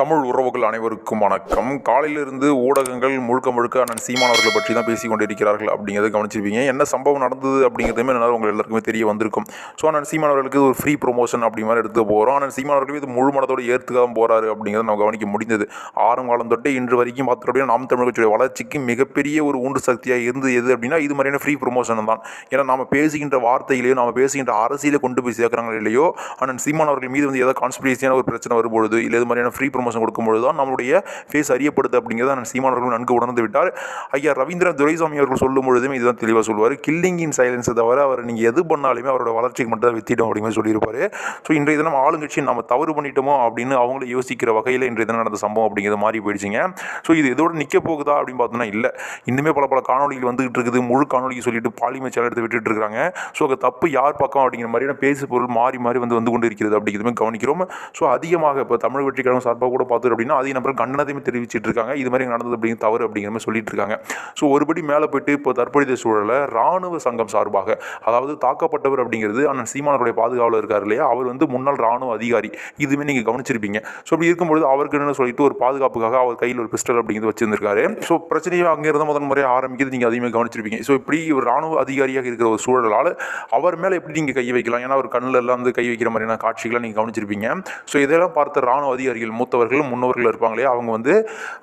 தமிழ் உறவுகள் அனைவருக்கும் வணக்கம். காலையிலிருந்து ஊடகங்கள் முழுக்க முழுக்க அண்ணன் சீமான் அவர்களை பற்றி தான் பேசி கொண்டிருக்கிறார்கள் அப்படிங்கிறத கவனிச்சிருப்பீங்க. என்ன சம்பவம் நடந்தது அப்படிங்கிறதுமே என்னால் உங்கள் எல்லாருக்குமே தெரிய வந்திருக்கும். ஸோ அண்ணன் சீமான் அவர்களுக்கு ஒரு ஃப்ரீ ப்ரொமோஷன் அப்படி மாதிரி எடுத்து போகிறோம் அண்ணன் சீமான் அவர்களுக்கு இது முழு மனதோடு ஏற்றுக்காக போகிறாரு அப்படிங்கிறத நம்ம கவனிக்க முடிந்தது. ஆறும் காலம் தொட்டு இன்று வரைக்கும் பார்த்தோம் அப்படின்னா நாம் தமிழ் கட்சியுடைய வளர்ச்சிக்கு மிகப்பெரிய ஒரு ஊண்டு சக்தியாக இருந்தது எது அப்படின்னா இது மாதிரியான ஃப்ரீ ப்ரொமோஷன் தான். ஏன்னா நாம் பேசுகின்ற வார்த்தையிலேயோ நாம் பேசுகின்ற அரசியலை கொண்டு போய் சேர்க்குறாங்க இல்லையோ அண்ணன் சீமான் அவர்கள் மீது வந்து ஏதாவது கான்ஸ்பிரேசியான ஒரு பிரச்சனை வரும்பொழுது இல்லை இது மாதிரியான ஃப்ரீ ப்ரொமோஷன் கொடுக்கும்பொழுது தான் நம்மளுடைய ஃபேஸ் அறியப்படுது அப்படிங்கிறத நான் சீமானவர்கள் நன்கு உணர்ந்து விட்டார். ஐயா ரவீந்திரன் துரைசாமி அவர்கள் சொல்லும் பொழுதுமே இதுதான் தெளிவாக சொல்லுவார். கில்லிங் இன் சைலன்ஸை தவிர அவர் நீங்கள் எது பண்ணாலுமே அவரோட வளர்ச்சிக்கு மட்டும் தான் வித்திடும் அப்படிங்கிற சொல்லியிருப்பார். ஸோ இன்றைய தினம் ஆளுங்கட்சி நம்ம தவறு பண்ணிட்டோமோ அப்படின்னு அவங்கள யோசிக்கிற வகையில் இன்றைய தினம் நடந்த சம்பவம் அப்படிங்கிறது மாறி போயிடுச்சுங்க. ஸோ இது இதோட நிற்க போகுதா அப்படின்னு பார்த்தோம்னா இல்லை. இன்னுமே பல பல காணொலிகள் வந்துகிட்டு இருக்குது. முழு காணொலிக்கு சொல்லிட்டு பாலிமை சேனல் எடுத்து விட்டுட்டு இருக்காங்க. ஸோ அது தப்பு யார் பக்கம் அப்படிங்கிற மாதிரியான பேசு பொருள் மாறி மாறி வந்து வந்து கொண்டு இருக்கிறது அப்படிங்கிறதுமே கவனிக்கிறோம். ஸோ அதிகமாக இப்போ தமிழ் வெற்றிக்கடம் சார்பாக கூட பார்த்துரு அப்படின்னா அதிக நபர்கள் கண்டனத்தையுமே தெரிவிச்சிட்டு இருக்காங்க. இது மாதிரி நடந்தது அப்படிங்கிற தவறு அப்படிங்கிற மாதிரி சொல்லிட்டு இருக்காங்க. ஸோ ஒருபடி மேலே போயிட்டு இப்போ தற்போதைய சூழலில் ராணுவ சங்கம் சார்பாக அதாவது தாக்கப்பட்டவர் அப்படிங்கிறது அண்ணன் சீமானருடைய பாதுகாவலர் இருக்கார் இல்லையா? அவர் வந்து முன்னாள் ராணுவ அதிகாரி. இதுவுமே நீங்கள் கவனிச்சிருப்பீங்க. ஸோ அப்படி இருக்கும்பொழுது அவருக்கு என்ன சொல்லிட்டு ஒரு பாதுகாப்புக்காக அவர் கையில் ஒரு பிஸ்டல் அப்படிங்கிறது வச்சிருந்திருக்காரு. ஸோ பிரச்சனையை அங்கே இருந்த முதல் முறையாக ஆரம்பிக்கிறது நீங்கள் அதிகமாக கவனிச்சிருப்பீங்க. ஸோ இப்படி ஒரு ராணுவ அதிகாரியாக இருக்கிற ஒரு சூழலால் அவர் மேலே எப்படி நீங்கள் கை வைக்கலாம்? ஏன்னா அவர் கண்ணில் எல்லாம் வந்து கை வைக்கிற மாதிரியான காட்சிகளை நீங்கள் கவனிச்சிருப்பீங்க. ஸோ இதெல்லாம் பார்த்த ராணுவ அதிகாரிகள் மூத்த மூத்தவர்கள் முன்னவர்கள் இருப்பாங்களே அவங்க வந்து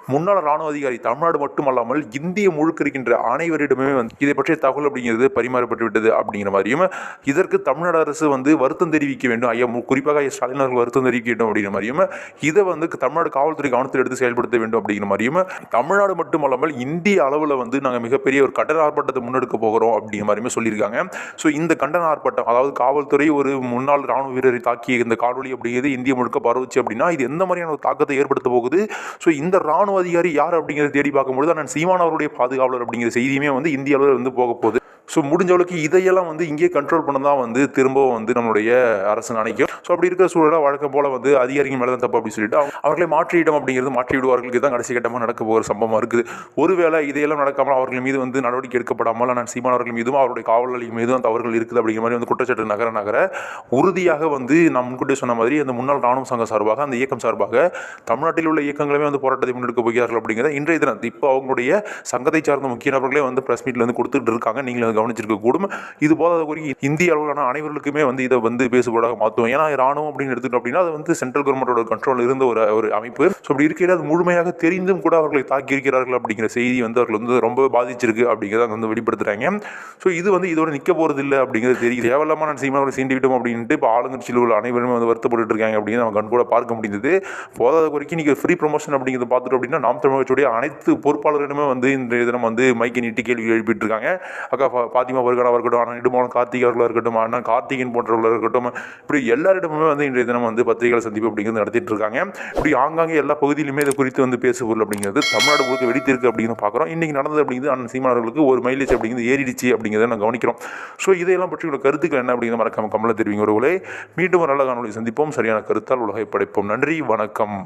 முன்னாள் ராணுவ அதிகாரி தமிழ்நாடு மட்டுமல்லாமல் இந்திய முழுக்க இருக்கின்ற அனைவரிடமே வந்து இதை பற்றிய தகவல் அப்படிங்கிறது பரிமாறப்பட்டு விட்டது அப்படிங்கிற மாதிரியும் இதற்கு தமிழ்நாடு அரசு வந்து வருத்தம் தெரிவிக்க வேண்டும் ஐயா குறிப்பாக ஐயா ஸ்டாலின் அவர்கள் வருத்தம் தெரிவிக்க வேண்டும் அப்படிங்கிற மாதிரியும் இதை வந்து தமிழ்நாடு காவல்துறை கவனத்தில் எடுத்து செயல்படுத்த வேண்டும் அப்படிங்கிற மாதிரியும் தமிழ்நாடு மட்டுமல்லாமல் இந்திய அளவில் வந்து நாங்கள் மிகப்பெரிய ஒரு கண்டன ஆர்ப்பாட்டத்தை முன்னெடுக்க போகிறோம் அப்படிங்கிற மாதிரியுமே சொல்லியிருக்காங்க. ஸோ இந்த கண்டன ஆர்ப்பாட்டம் அதாவது காவல்துறை ஒரு முன்னாள் ராணுவ வீரரை தாக்கிய இந்த காணொலி அப்படிங்கிறது இந்திய முழுக்க பரவுச்சு அப்படின்னா இது எந்த மாதிரியான ஒரு தாக்கத்தை ஏற்படுத்த போகுது. ஸோ இந்த ராணுவ அதிகாரி யார் அப்படிங்கிறத தேடி பார்க்கும்பொழுது அண்ணன் சீமான் அவருடைய பாதுகாவலர் அப்படிங்கிற செய்தியுமே வந்து இந்திய அளவில் வந்து போக போகுது. ஸோ முடிஞ்ச அளவுக்கு இதையெல்லாம் வந்து இங்கே கண்ட்ரோல் பண்ண தான் வந்து திரும்பவும் வந்து நம்மளுடைய அரசு நினைக்கும். ஸோ அப்படி இருக்கிற சூழலாக வழக்கம் போல் வந்து அதிகாரிகள் மேலே தான் தப்பு அப்படின்னு சொல்லிட்டு அவர்களை மாற்றியிடம் அப்படிங்கிறது மாற்றி விடுவார்களுக்கு தான் கடைசி கட்டமாக நடக்க போகிற சம்பவம் இருக்குது. ஒருவேளை இதையெல்லாம் நடக்காமல் அவர்கள் மீது வந்து நடவடிக்கை எடுக்கப்படாமல் நான் சீமான் அவர்கள் மீதும் அவருடைய காவலாளிகள் மீதும் தவறுகள் இருக்குது அப்படிங்கிற மாதிரி வந்து குற்றச்சாட்டு நகர நகர உறுதியாக வந்து நான் முன்கூட்டியே சொன்ன மாதிரி அந்த முன்னாள் ராணுவ சங்கம் சார்பாக அந்த இயக்கம் சார்பாக தமிழ்நாட்டில் உள்ள இயக்கங்களுமே வந்து போராட்டத்தை முன்னெடுக்க போகிறார்கள் அப்படிங்கிறத இன்றைய தினம் இப்போ அவங்களுடைய சங்கத்தை சார்ந்த முக்கிய நபர்களே வந்து பிரஸ் மீட்டில் வந்து கொடுத்துட்டு இருக்காங்க. நீங்கள் கவனிச்சிருக்க கூடும். இது போதாத குறி இந்திய அளவிலான அனைவர்களுக்குமே வந்து இதை வந்து பேசுபாடாக மாற்றுவோம் ஏன்னா ராணுவம் அப்படின்னு எடுத்துக்கிட்டோம் அப்படின்னா அது வந்து சென்ட்ரல் கவர்மெண்ட்டோட கண்ட்ரோல் இருந்த ஒரு ஒரு அமைப்பு. ஸோ அப்படி இருக்கையில் அது முழுமையாக தெரிந்தும் கூட அவர்களை தாக்கி இருக்கிறார்கள் அப்படிங்கிற செய்தி வந்து அவர்கள் வந்து ரொம்ப பாதிச்சிருக்கு அப்படிங்கிறத வந்து வெளிப்படுத்துறாங்க. ஸோ இது வந்து இதோட நிற்க போகிறது இல்லை அப்படிங்கிறது தெரியுது. தேவையில்லாமல் நான் சீமாவை சீண்டிவிட்டோம் அப்படின்ட்டு இப்போ ஆளுங்கட்சியில் உள்ள அனைவருமே வந்து வருத்தப்பட்டு இருக்காங்க அப்படின்னு நம்ம கண் கூட பார்க்க முடிந்தது. போதாத குறைக்கு நீங்கள் ஃப்ரீ ப்ரொமோஷன் அப்படிங்கிறத பார்த்துட்டோம் அப்படின்னா நாம் தமிழகத்துடைய அனைத்து பொறுப்பாளர்களுமே வந்து இன்றைய தினம் வந்து மைக்கை நீட்டி கேள்வி எழுப்பிட்டு இருக்காங்க. அக்கா ஃபா- பாத்திமா வருகடாவாக இருக்கட்டும் ஆனால் இடுமான கார்த்திக் அவர்களாக இருக்கட்டும் அண்ணன் கார்த்திகன் போன்றவர்களாக இருக்கட்டும் இப்படி எல்லாரிடமுமே வந்து இன்றைய தினம் வந்து பத்திரிகைகள் சந்திப்பு அப்படிங்கிறது நடத்திட்டு இருக்காங்க. இப்படி ஆங்காங்கே எல்லா பகுதியிலுமே இது குறித்து வந்து பேசுபொருள் அப்படிங்கிறது தமிழ்நாடு முழுக்க வெடித்திருக்கு அப்படிங்கிறது பார்க்குறோம். இன்றைக்கி நடந்தது அப்படிங்கிறது அண்ணன் சீமானவர்களுக்கு ஒரு மைலேஜ் அப்படிங்கிறது ஏறிடுச்சு அப்படிங்கிறத நான் கவனிக்கிறோம். ஸோ இதையெல்லாம் பற்றி உள்ள கருத்துக்கள் என்ன அப்படிங்கிறத மறக்காம கமலை தெரிவிங்க ஒருவரை மீண்டும் ஒரு நல்ல காணொலி சந்திப்போம். சரியான கருத்தால் உலகை படைப்போம். நன்றி வணக்கம்.